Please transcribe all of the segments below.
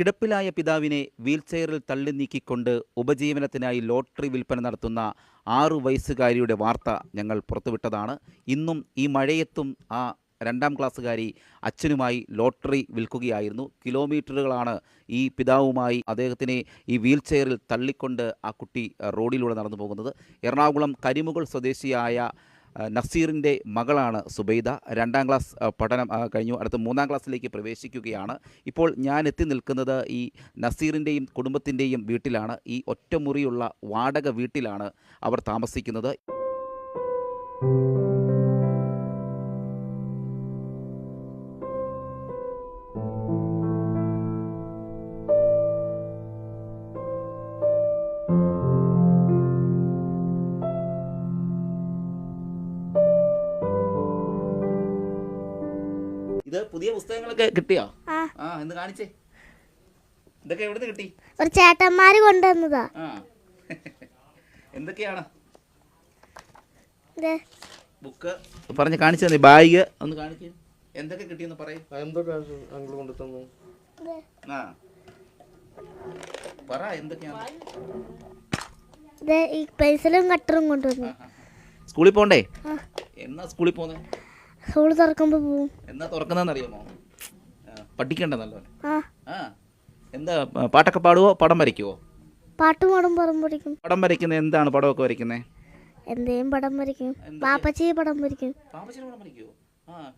കിടപ്പിലായ പിതാവിനെ വീൽചെയറിൽ തള്ളി നീക്കിക്കൊണ്ട് ഉപജീവനത്തിനായി ലോട്ടറി വിൽപ്പന നടത്തുന്ന ആറു വയസ്സുകാരിയുടെ വാർത്ത ഞങ്ങൾ പുറത്തുവിട്ടതാണ്. ഇന്നും ഈ മഴയത്തും ആ രണ്ടാം ക്ലാസ്സുകാരി അച്ഛനുമായി ലോട്ടറി വിൽക്കുകയായിരുന്നു. കിലോമീറ്ററുകളാണ് ഈ പിതാവുമായി അദ്ദേഹത്തിനെ ഈ വീൽചെയറിൽ തള്ളിക്കൊണ്ട് ആ കുട്ടി റോഡിലൂടെ നടന്നു പോകുന്നത് എറണാകുളം കരിമുകൾ സ്വദേശിയായ നസീറിന്റെ മകളാണ് സുബൈദ. രണ്ടാം ക്ലാസ് പഠനം കഴിഞ്ഞു. അടുത്ത മൂന്നാം ക്ലാസ്സിലേക്ക് പ്രവേശിക്കുകയാണ്. ഇപ്പോൾ ഞാൻ എത്തി നിൽക്കുന്നത് ഈ നസീറിന്റെയും കുടുംബത്തിന്റെയും വീട്ടിലാണ്. ഈ ഒറ്റമുറിയുള്ള വാടക വീട്ടിലാണ് അവർ താമസിക്കുന്നത്. പുതിയ പുസ്തകങ്ങളൊക്കെ കിട്ടിയോ? ആ. എന്ന് കാണിച്ചേ. ഇതൊക്കെ എവിടുന്ന് കിട്ടി? ഒരു ചേട്ടന്മാര് കൊണ്ടുവന്നതാ. ആ. എന്തൊക്കെയാണ്? ബുക്ക്. പറഞ്ഞ് കാണിച്ചു തന്നെ ബാഗ്. ഒന്ന് കാണിക്ക്. എന്തൊക്കെ കിട്ടിയെന്ന് പറയും. എന്തൊക്കെ അങ്കിൾ കൊണ്ടു തന്നു ആ. പറ എന്തൊക്കെയാണ്? പെൻസിലും കട്ടറും കൊണ്ടുവന്നു. സ്കൂളിൽ പോണ്ടേ? എന്നാ സ്കൂളിൽ പോകുന്നത് സ്കൂൾ തുറക്കുമ്പോ പോവും. എന്നാ തുറക്കുന്നറിയാമോ പഠിക്കണ്ട നല്ലോണം ആ. എന്താ പാട്ടൊക്കെ പാടുവോ? പടം വരയ്ക്കുവോ? പാട്ട് പാടും പടം വരയ്ക്കും. പടം വരയ്ക്കുന്നത് എന്താണ് പടമൊക്കെ വരയ്ക്കുന്നത് എന്തേലും പടം വരയ്ക്കും. എന്തൊക്കെ? പടം വരയ്ക്കും. ബാബച്ചിയുടെ പടം വരയ്ക്കുവോ? ആ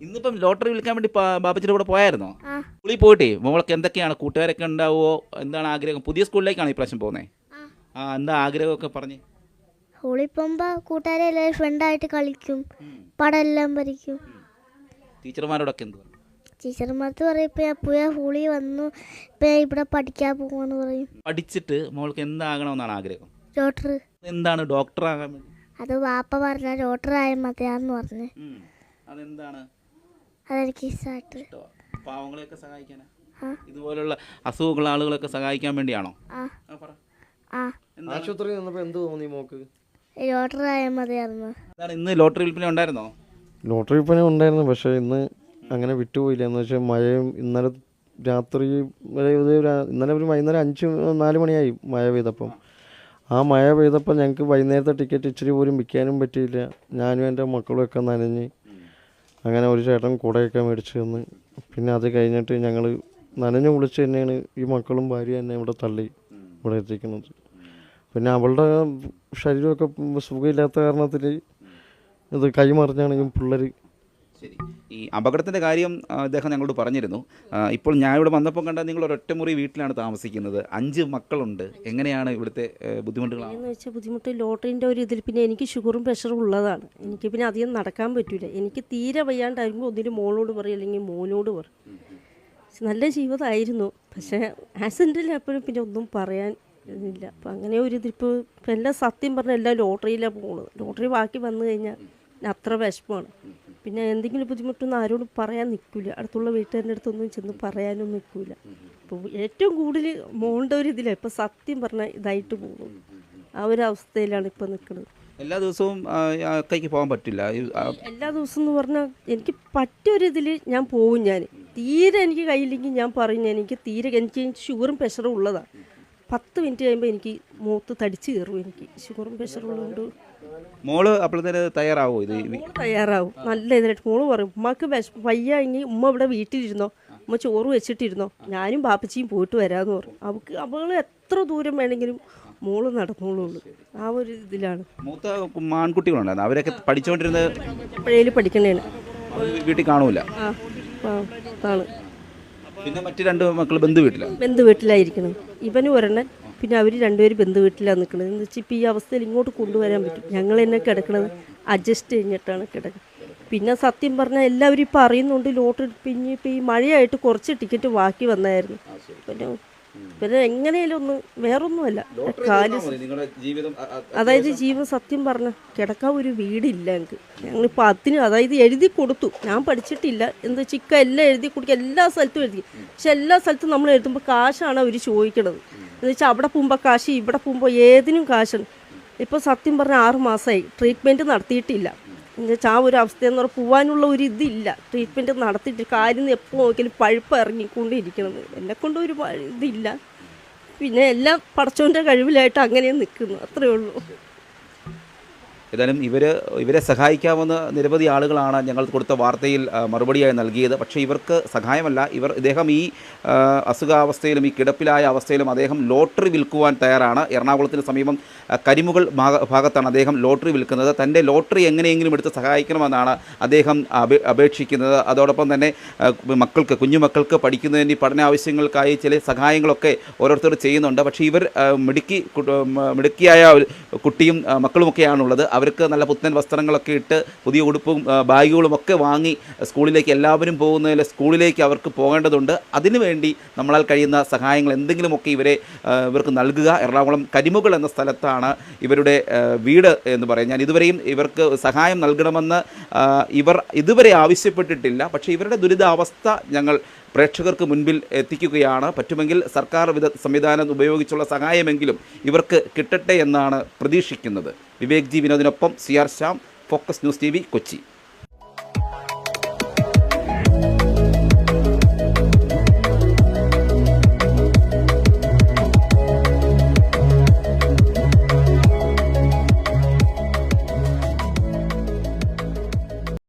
ഇന്നിപ്പം ലോട്ടറി വിളിക്കാൻ വേണ്ടി ബാപ്പച്ചിയുടെ കൂടെ പോയായിരുന്നോ? സ്കൂളിൽ പോയിട്ടേ മോൾക്ക് എന്തൊക്കെയാണ്? കൂട്ടുകാരൊക്കെ ഉണ്ടാവുമോ എന്താണ് ആഗ്രഹം? പുതിയ സ്കൂളിലേക്കാണ് ഈ പ്രാവശ്യം പോകുന്നത് ആ എന്താ ആഗ്രഹമൊക്കെ പറഞ്ഞ്? സ്കൂളിൽ പോകുമ്പോ കൂട്ടുകാരെ എല്ലാവരും ഫ്രണ്ടായിട്ട് കളിക്കും. പടം എല്ലാം വരയ്ക്കും. ടീച്ചർമാരോടൊക്കെ എന്ത് ടീച്ചർമാർക്ക് പറയും ഇപ്പം ഞാൻ പുതിയ സ്കൂളിൽ വന്നു. ഇപ്പം ഞാൻ ഇവിടെ പഠിക്കാൻ പോകുമെന്ന് പറയും. പഠിച്ചിട്ട് മോൾക്ക് എന്താകണമെന്നാണ് ആഗ്രഹം? ഡോക്ടർ എന്താണ് ഡോക്ടർ ആകാൻ വേണ്ടി? അത് വാപ്പ പറഞ്ഞ ഡോക്ടർ ആയ മതിയാന്ന് പറഞ്ഞു. ഉം. അതെന്താണ്? അതെനിക്ക് ഇഷ്ടമായിട്ട് ഇഷ്ടമാ? പാവങ്ങളെയൊക്കെ സഹായിക്കാനാ? ആ. ഇതുപോലുള്ള അസുഖമുള്ള ആളുകളൊക്കെ സഹായിക്കാൻ വേണ്ടിയാണോ? ആ. ആ പറ. ആ. എന്താണ്? ആശുപത്രിയിൽ നിന്നപ്പോ എന്ത് തോന്നി മോക്ക്? മതിയായിരുന്നു. എന്താണ് ഇന്ന് ലോട്ടറി വിൽപ്പന ഉണ്ടായിരുന്നോ? ലോട്ടറി വിൽപ്പന ഉണ്ടായിരുന്നു പക്ഷേ ഇന്ന് അങ്ങനെ വിട്ടുപോയില്ല. എന്ന് വെച്ചാൽ മഴയും ഇന്നലെ രാത്രി വരെ ഒരു രാ- ഇന്നലെ ഒരു വൈകുന്നേരം അഞ്ച് നാല് മണിയായി മഴ പെയ്തപ്പം. ആ മഴ പെയ്തപ്പോൾ ഞങ്ങൾക്ക് വൈകുന്നേരത്തെ ടിക്കറ്റ് ഇച്ചിരി പോലും വിൽക്കാനും പറ്റിയില്ല. ഞാനും എന്റെ മക്കളും ഒക്കെ നനഞ്ഞ് അങ്ങനെ ഒരു ചേട്ടൻ കുടയൊക്കെ മേടിച്ച് തന്ന്. പിന്നെ അത് കഴിഞ്ഞിട്ട് ഞങ്ങൾ നനഞ്ഞു കുളിച്ച് തന്നെയാണ് ഈ മക്കളും ഭാര്യ എന്നെ ഇവിടെ തള്ളി ഇവിടെ എത്തിക്കുന്നത്. പിന്നെ അവളുടെ ശരീരമൊക്കെ സുഖമില്ലാത്ത കാരണത്തിൽ ഇത് കൈമറിഞ്ഞാണെങ്കിൽ പിള്ളേർ ശരി. ഈ അപകടത്തിന്റെ കാര്യം അദ്ദേഹം ഞങ്ങളോട് പറഞ്ഞിരുന്നു. ഇപ്പോൾ ഞാൻ ഇവിടെ വന്നപ്പോൾ കണ്ടാൽ നിങ്ങൾ ഒരൊറ്റമുറി വീട്ടിലാണ് താമസിക്കുന്നത്. അഞ്ച് മക്കളുണ്ട്. എങ്ങനെയാണ് ഇവിടുത്തെ ബുദ്ധിമുട്ടുകൾ എന്ന് വെച്ചാൽ ബുദ്ധിമുട്ട് ലോട്ടറിന്റെ ഒരു ഇതിൽ പിന്നെ എനിക്ക് ഷുഗറും പ്രഷറും ഉള്ളതാണ്. എനിക്ക് പിന്നെ അധികം നടക്കാൻ പറ്റില്ല എനിക്ക് തീരെ വയ്യാണ്ടായിരുന്നു ഒന്നിന് മോളോട് പറയും അല്ലെങ്കിൽ മോനോട് പറയും. നല്ല ജീവിതമായിരുന്നു. പക്ഷേ ആക്സിഡന്റിൽ എപ്പോഴും പിന്നെ ഒന്നും പറയാൻ ഇല്ല അപ്പം അങ്ങനെ ഒരു ഇതിപ്പോൾ ഇപ്പം എല്ലാം സത്യം പറഞ്ഞാൽ എല്ലാം ലോട്ടറിയിലാണ് പോകുന്നത് ലോട്ടറി ബാക്കി വന്നു കഴിഞ്ഞാൽ അത്ര വിഷമമാണ് പിന്നെ എന്തെങ്കിലും ബുദ്ധിമുട്ടൊന്നും ആരോടും പറയാൻ നിൽക്കില്ല അടുത്തുള്ള വീട്ടുകാരുടെ അടുത്തൊന്നും ചെന്ന് പറയാനും നിൽക്കില്ല അപ്പോൾ ഏറ്റവും കൂടുതൽ മോളുടെ ഒരു ഇതിലാണ് ഇപ്പം സത്യം പറഞ്ഞാൽ ഇതായിട്ട് പോകും. ആ ഒരു അവസ്ഥയിലാണ് ഇപ്പം നിൽക്കുന്നത് എല്ലാ ദിവസവും പോകാൻ പറ്റില്ല. എല്ലാ ദിവസവും എന്ന് പറഞ്ഞാൽ എനിക്ക് പറ്റൊരിതിൽ ഞാൻ പോകും ഞാൻ തീരെ എനിക്ക് കയ്യില്ലെങ്കിൽ ഞാൻ പറയും എനിക്ക് തീരെ എനിക്ക് ഷുഗറും പ്രഷറും ഉള്ളതാണ് പത്ത് മിനിറ്റ് കഴിയുമ്പോൾ എനിക്ക് മൂത്ത് തടിച്ച് കയറും എനിക്ക്. ഷുഗറും പ്രഷറും ഉള്ളതുകൊണ്ട്. മോൾ അപ്പോഴത്തേന് തയ്യാറാവോ ഇത്? മോൾ തയ്യാറാവും. നല്ല ഇതിനായിട്ട് മോൾ പറയും ഉമ്മക്ക് വയ്യ വയ്യായെങ്കിൽ ഉമ്മ ഇവിടെ വീട്ടിലിരുന്നോ? ഉമ്മ ചോറ് വെച്ചിട്ടിരുന്നോ? ഞാനും ബാപ്പച്ചിയും പോയിട്ട് വരാമെന്ന് പറയും അവൾക്ക് അവൾ എത്ര ദൂരം വേണമെങ്കിലും മോൾ നടന്നോളുള്ളൂ. ആ ഒരു ഇതിലാണ്. മൂത്ത ആൺകുട്ടികളുണ്ടായിരുന്നു. അവരൊക്കെ പഠിച്ചുകൊണ്ടിരുന്നത് എപ്പോഴേലും പഠിക്കണേണ്. വീട്ടിൽ കാണൂല. ആ ആണ്. പിന്നെ മറ്റു രണ്ട് മക്കൾ ബന്ധു വീട്ടിലാണ് ബന്ധു വീട്ടിലായിരിക്കണം. ഇവനും ഒരെണ്ണൻ പിന്നെ അവർ രണ്ടുപേരും ബന്ധു വീട്ടിലാണ് നിൽക്കുന്നത് എന്ന് വെച്ചാൽ ഇപ്പോൾ ഈ അവസ്ഥയിൽ ഇങ്ങോട്ട് കൊണ്ടുവരാൻ പറ്റും. ഞങ്ങൾ തന്നെ കിടക്കണത് അഡ്ജസ്റ്റ് കഴിഞ്ഞിട്ടാണ് കിടക്കുന്നത് പിന്നെ സത്യം പറഞ്ഞാൽ എല്ലാവരും ഇപ്പോൾ അറിയുന്നുണ്ട് ലോട്ടറി പിന്നെ ഇപ്പോൾ ഈ മഴയായിട്ട് കുറച്ച് ടിക്കറ്റ് ബാക്കി വന്നായിരുന്നു. പിന്നെ പിന്നെ എങ്ങനെയാലും ഒന്ന് വേറൊന്നുമല്ല. കാൽ അതായത് ജീവൻ സത്യം പറഞ്ഞ കിടക്കാൻ ഒരു വീടില്ല എനിക്ക് ഞങ്ങളിപ്പോൾ അതിന് അതായത് എഴുതി കൊടുത്തു. ഞാൻ പഠിച്ചിട്ടില്ല. എന്താ ചിക്ക എല്ലാം എഴുതി കൊടുക്കുക എല്ലാ സ്ഥലത്തും എഴുതി. പക്ഷെ എല്ലാ സ്ഥലത്തും നമ്മൾ എഴുതുമ്പോൾ കാശാണ് അവർ ചോദിക്കണത്. എന്ന് വെച്ചാൽ അവിടെ പോകുമ്പോൾ കാശ് ഇവിടെ പോകുമ്പോൾ ഏതിനും കാശാണ്. ഇപ്പോൾ സത്യം പറഞ്ഞാൽ ആറ് മാസമായി ട്രീറ്റ്മെന്റ് നടത്തിയിട്ടില്ല. ആ ഒരു അവസ്ഥയെന്ന് പറഞ്ഞാൽ പോവാനുള്ള ഒരു ഇതില്ല. ട്രീറ്റ്മെന്റ് നടത്തിയിട്ട് കാര്യം എപ്പോൾ നോക്കിയാലും പഴുപ്പ് ഇറങ്ങിക്കൊണ്ടിരിക്കണത്. എന്നെ കൊണ്ട് ഒരു ഇതില്ല. പിന്നെ എല്ലാം പടച്ചോന്റെ കഴിവിലായിട്ട് അങ്ങനെ നിൽക്കുന്നു അത്രയേ ഉള്ളൂ. ഏതായാലും ഇവർ ഇവരെ സഹായിക്കാവുന്ന നിരവധി ആളുകളാണ് ഞങ്ങൾ കൊടുത്ത വാർത്തയിൽ മറുപടിയായി നൽകിയത്. പക്ഷേ ഇവർക്ക് സഹായമല്ല. ഇവർ ഇദ്ദേഹം ഈ അസുഖാവസ്ഥയിലും ഈ കിടപ്പിലായ അവസ്ഥയിലും അദ്ദേഹം ലോട്ടറി വിൽക്കുവാൻ തയ്യാറാണ്. എറണാകുളത്തിന് സമീപം കരിമുകൾ ഭാഗത്താണ് അദ്ദേഹം ലോട്ടറി വിൽക്കുന്നത്. തന്റെ ലോട്ടറി എങ്ങനെയെങ്കിലും എടുത്ത് സഹായിക്കണമെന്നാണ് അദ്ദേഹം അപേ അപേക്ഷിക്കുന്നത്. അതോടൊപ്പം തന്നെ മക്കൾക്ക് കുഞ്ഞുമക്കൾക്ക് പഠിക്കുന്നതിന് പഠന ആവശ്യങ്ങൾക്കായി ചില സഹായങ്ങളൊക്കെ ഓരോരുത്തർ ചെയ്യുന്നുണ്ട്. പക്ഷേ ഇവർ മിടുക്കി മിടുക്കിയായ കുട്ടിയും മക്കളുമൊക്കെയാണുള്ളത്. മക്കളുമൊക്കെയാണുള്ളത് അവർക്ക് നല്ല പുത്തൻ വസ്ത്രങ്ങളൊക്കെ ഇട്ട് പുതിയ ഉടുപ്പും ബാഗുകളും ഒക്കെ വാങ്ങി സ്കൂളിലേക്ക് എല്ലാവരും പോകുന്നതിൽ സ്കൂളിലേക്ക് അവർക്ക് പോകേണ്ടതുണ്ട്. അതിനുവേണ്ടി നമ്മളാൽ കഴിയുന്ന സഹായങ്ങൾ എന്തെങ്കിലുമൊക്കെ ഇവരെ ഇവർക്ക് നൽകുക. എറണാകുളം കരിമുകൾ എന്ന സ്ഥലത്താണ് ഇവരുടെ വീട് എന്ന് പറയാം. ഞാൻ ഇതുവരെയും ഇവർക്ക് സഹായം നൽകണമെന്ന് ഇവർ ഇതുവരെ ആവശ്യപ്പെട്ടിട്ടില്ല. പക്ഷേ ഇവരുടെ ദുരിതാവസ്ഥ ഞങ്ങൾ പ്രേക്ഷകർക്ക് മുൻപിൽ എത്തിക്കുകയാണ്. പറ്റുമെങ്കിൽ സർക്കാർ വിധ സംവിധാനം ഉപയോഗിച്ചുള്ള സഹായമെങ്കിലും ഇവർക്ക് കിട്ടട്ടെ എന്നാണ് പ്രതീക്ഷിക്കുന്നത്. Vivek G വിനോദിനൊപ്പം C R Shyam focus news T Kochi.